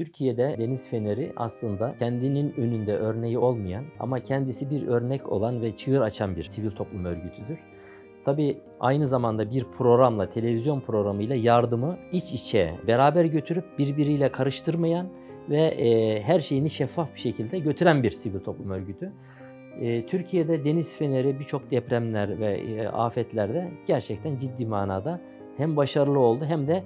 Türkiye'de Deniz Feneri aslında kendinin önünde örneği olmayan ama kendisi bir örnek olan ve çığır açan bir sivil toplum örgütüdür. Tabii aynı zamanda bir programla, televizyon programıyla yardımı iç içe beraber götürüp birbiriyle karıştırmayan ve e, her şeyini şeffaf bir şekilde götüren bir sivil toplum örgütü. E, Türkiye'de deniz feneri birçok depremler ve e, afetlerde gerçekten ciddi manada hem başarılı oldu hem de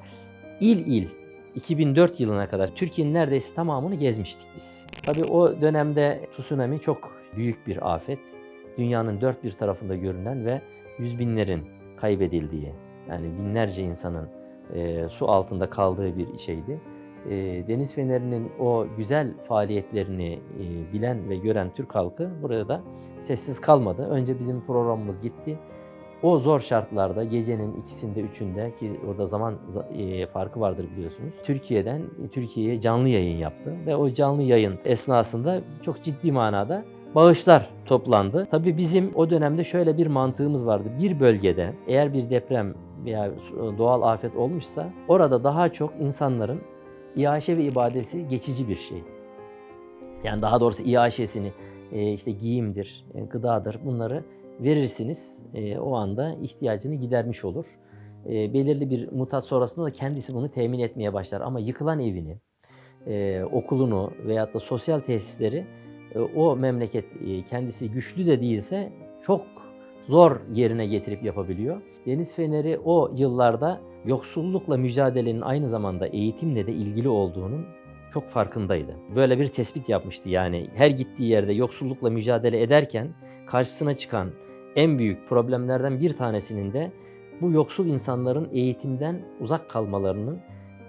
il il 2004 yılına kadar Türkiye'nin neredeyse tamamını gezmiştik biz. Tabii o dönemde tsunami çok büyük bir afet. Dünyanın dört bir tarafında görünen ve yüz binlerin kaybedildiği, yani binlerce insanın e, su altında kaldığı bir şeydi. E, Deniz Feneri'nin o güzel faaliyetlerini e, bilen ve gören Türk halkı burada da sessiz kalmadı. Önce bizim programımız gitti. O zor şartlarda gecenin ikisinde üçünde ki orada zaman e, farkı vardır biliyorsunuz. Türkiye'den Türkiye'ye canlı yayın yaptı ve o canlı yayın esnasında çok ciddi manada bağışlar toplandı. Tabii bizim o dönemde şöyle bir mantığımız vardı. Bir bölgede eğer bir deprem veya doğal afet olmuşsa orada daha çok insanların iaşe ve ibadesi geçici bir şey. Yani daha doğrusu iaşesini e, işte giyimdir, e, gıdadır bunları verirsiniz. E, o anda ihtiyacını gidermiş olur. Belirli bir mutat sonrasında da kendisi bunu temin etmeye başlar. Ama yıkılan evini, okulunu veyahut da sosyal tesisleri o memleket kendisi güçlü de değilse çok zor yerine getirip yapabiliyor. Deniz Feneri o yıllarda yoksullukla mücadelenin aynı zamanda eğitimle de ilgili olduğunun çok farkındaydı. Böyle bir tespit yapmıştı yani her gittiği yerde yoksullukla mücadele ederken karşısına çıkan en büyük problemlerden bir tanesinin de bu yoksul insanların eğitimden uzak kalmalarının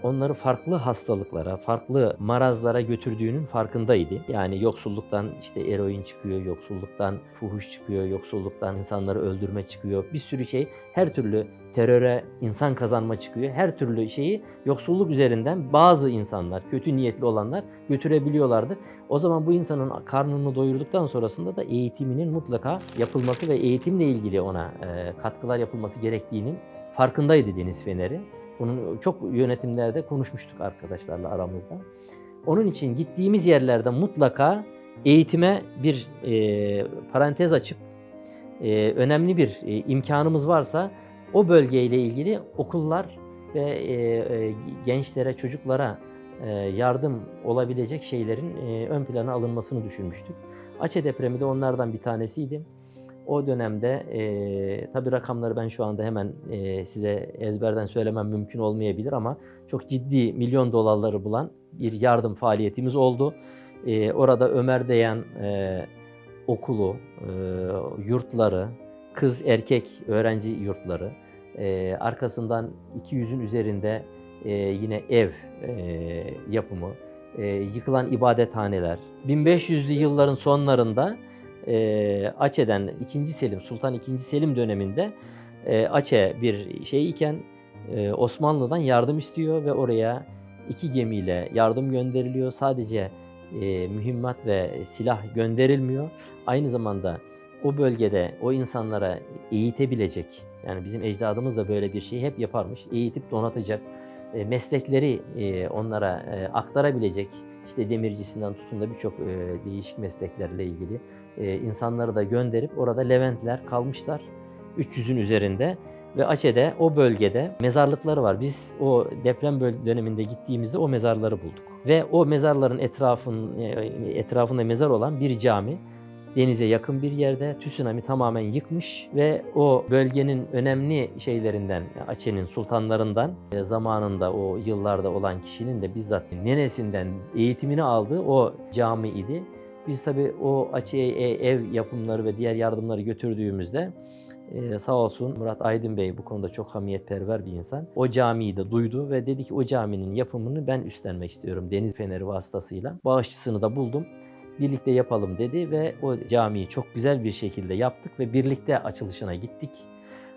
onları farklı hastalıklara, farklı marazlara götürdüğünün farkındaydı. Yani yoksulluktan işte eroin çıkıyor, yoksulluktan fuhuş çıkıyor, yoksulluktan insanları öldürme çıkıyor. Bir sürü şey her türlü teröre insan kazanma çıkıyor. Her türlü şeyi yoksulluk üzerinden bazı insanlar, kötü niyetli olanlar götürebiliyorlardı. O zaman bu insanın karnını doyurduktan sonrasında da eğitiminin mutlaka yapılması ve eğitimle ilgili ona katkılar yapılması gerektiğinin farkındaydı Deniz Feneri. Bunun çok yönetimlerde konuşmuştuk arkadaşlarla aramızda. Onun için gittiğimiz yerlerde mutlaka eğitime bir e, parantez açıp e, önemli bir e, imkanımız varsa o bölgeyle ilgili okullar ve e, e, gençlere, çocuklara e, yardım olabilecek şeylerin e, ön plana alınmasını düşünmüştük. Açe depremi de onlardan bir tanesiydi. O dönemde e, tabii rakamları ben şu anda hemen e, size ezberden söylemem mümkün olmayabilir ama çok ciddi milyon dolarları bulan bir yardım faaliyetimiz oldu. E, orada Ömer Deyan e, okulu, e, yurtları, kız erkek öğrenci yurtları, e, arkasından 200'ün üzerinde e, yine ev e, yapımı, e, yıkılan ibadethaneler, 1500'lü yılların sonlarında e, Açe'den 2. Selim, Sultan 2. Selim döneminde e, Açe bir şey iken e, Osmanlı'dan yardım istiyor ve oraya iki gemiyle yardım gönderiliyor. Sadece e, mühimmat ve silah gönderilmiyor. Aynı zamanda o bölgede o insanlara eğitebilecek, yani bizim ecdadımız da böyle bir şeyi hep yaparmış, eğitip donatacak, e, meslekleri e, onlara e, aktarabilecek, işte demircisinden tutun da birçok e, değişik mesleklerle ilgili e, insanları da gönderip orada Leventler kalmışlar 300'ün üzerinde ve Açe'de o bölgede mezarlıkları var. Biz o deprem döneminde gittiğimizde o mezarları bulduk. Ve o mezarların etrafın, e, etrafında mezar olan bir cami denize yakın bir yerde tsunami tamamen yıkmış ve o bölgenin önemli şeylerinden, Açe'nin sultanlarından e, zamanında o yıllarda olan kişinin de bizzat nenesinden eğitimini aldığı o cami idi. Biz tabii o Açı'ya ev yapımları ve diğer yardımları götürdüğümüzde ee, sağ olsun Murat Aydın Bey bu konuda çok hamiyetperver bir insan. O camiyi de duydu ve dedi ki o caminin yapımını ben üstlenmek istiyorum Deniz Feneri vasıtasıyla. Bağışçısını da buldum. Birlikte yapalım dedi ve o camiyi çok güzel bir şekilde yaptık ve birlikte açılışına gittik.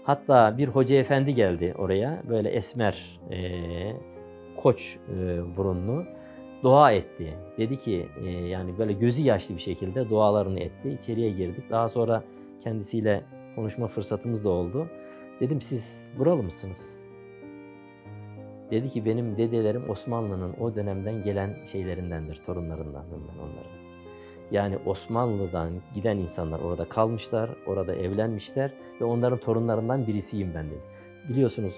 Hatta bir hoca efendi geldi oraya böyle esmer, e, koç e, burunlu dua etti. Dedi ki e, yani böyle gözü yaşlı bir şekilde dualarını etti. İçeriye girdik. Daha sonra kendisiyle konuşma fırsatımız da oldu. Dedim siz buralı mısınız? Dedi ki benim dedelerim Osmanlı'nın o dönemden gelen şeylerindendir, torunlarındandım ben onların. Yani Osmanlı'dan giden insanlar orada kalmışlar, orada evlenmişler ve onların torunlarından birisiyim ben dedi. Biliyorsunuz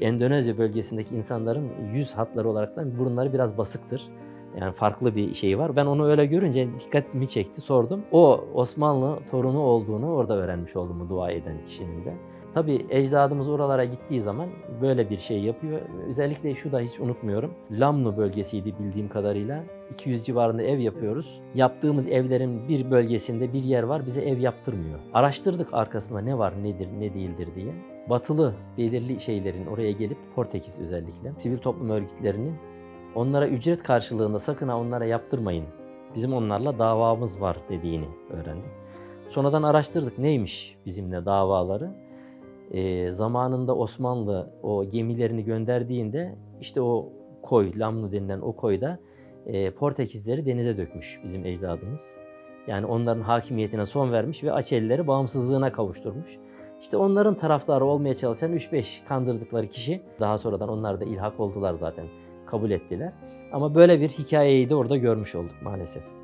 Endonezya bölgesindeki insanların yüz hatları olaraktan burunları biraz basıktır. Yani farklı bir şey var. Ben onu öyle görünce dikkatimi çekti, sordum. O Osmanlı torunu olduğunu orada öğrenmiş oldum bu dua eden kişinin de. Tabii ecdadımız oralara gittiği zaman böyle bir şey yapıyor. Özellikle şu da hiç unutmuyorum. Lamnu bölgesiydi bildiğim kadarıyla. 200 civarında ev yapıyoruz. Yaptığımız evlerin bir bölgesinde bir yer var bize ev yaptırmıyor. Araştırdık arkasında ne var, nedir, ne değildir diye. Batılı belirli şeylerin oraya gelip Portekiz özellikle sivil toplum örgütlerinin onlara ücret karşılığında sakın ha onlara yaptırmayın. Bizim onlarla davamız var dediğini öğrendik. Sonradan araştırdık neymiş bizimle davaları. Ee, zamanında Osmanlı o gemilerini gönderdiğinde işte o koy, Lamnu denilen o koyda e, Portekizleri denize dökmüş bizim ecdadımız. Yani onların hakimiyetine son vermiş ve Açelileri bağımsızlığına kavuşturmuş. İşte onların taraftarı olmaya çalışan 3-5 kandırdıkları kişi daha sonradan onlar da ilhak oldular zaten. Kabul ettiler. Ama böyle bir hikayeyi de orada görmüş olduk maalesef.